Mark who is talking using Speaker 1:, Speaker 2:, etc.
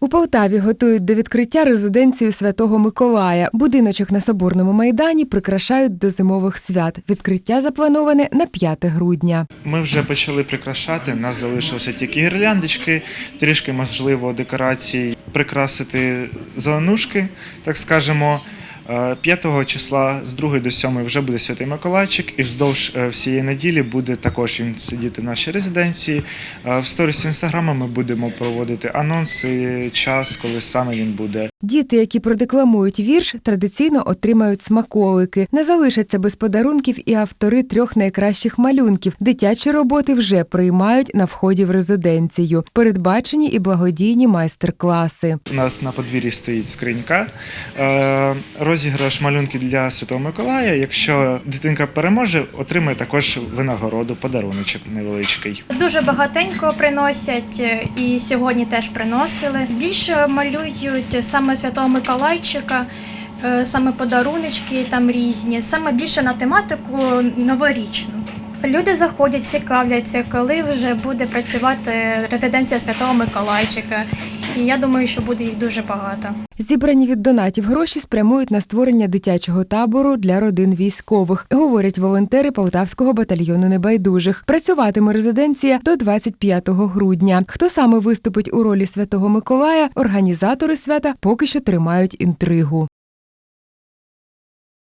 Speaker 1: У Полтаві готують до відкриття резиденцію Святого Миколая. Будиночок на Соборному майдані прикрашають до зимових свят. Відкриття заплановане на 5 грудня.
Speaker 2: Ми вже почали прикрашати. У нас залишилися тільки гірляндочки, трішки можливо декорації прикрасити зеленушки, так скажемо. Е, 5 числа з 2 до 7 вже буде Святий Миколайчик, і вздовж е, всієї неділі буде також він сидіти в нашій резиденції. Е, В сторіс інстаграма ми будемо проводити анонси, час, коли саме він буде.
Speaker 1: Діти, які продекламують вірш, традиційно отримають смаколики. Не залишаться без подарунків і автори трьох найкращих малюнків. Дитячі роботи вже приймають на вході в резиденцію. Передбачені і благодійні майстер-класи.
Speaker 2: У нас на подвір'ї стоїть скринька. Розіграш малюнки для Святого Миколая. Якщо дитинка переможе, отримає також винагороду, подаруночок невеличкий.
Speaker 3: Дуже багатенько приносять е, і сьогодні теж приносили. Більше малюють саме Святого Миколайчика, е, саме подаруночки там різні, саме більше на тематику новорічну. Люди заходять, цікавляться, коли вже буде працювати резиденція Святого Миколайчика. І я думаю, що буде їх дуже багато.
Speaker 1: Зібрані від донатів гроші спрямують на створення дитячого табору для родин військових, говорять волонтери Полтавського батальйону небайдужих. Працюватиме резиденція до 25 грудня. Хто саме виступить у ролі Святого Миколая, організатори свята поки що тримають інтригу.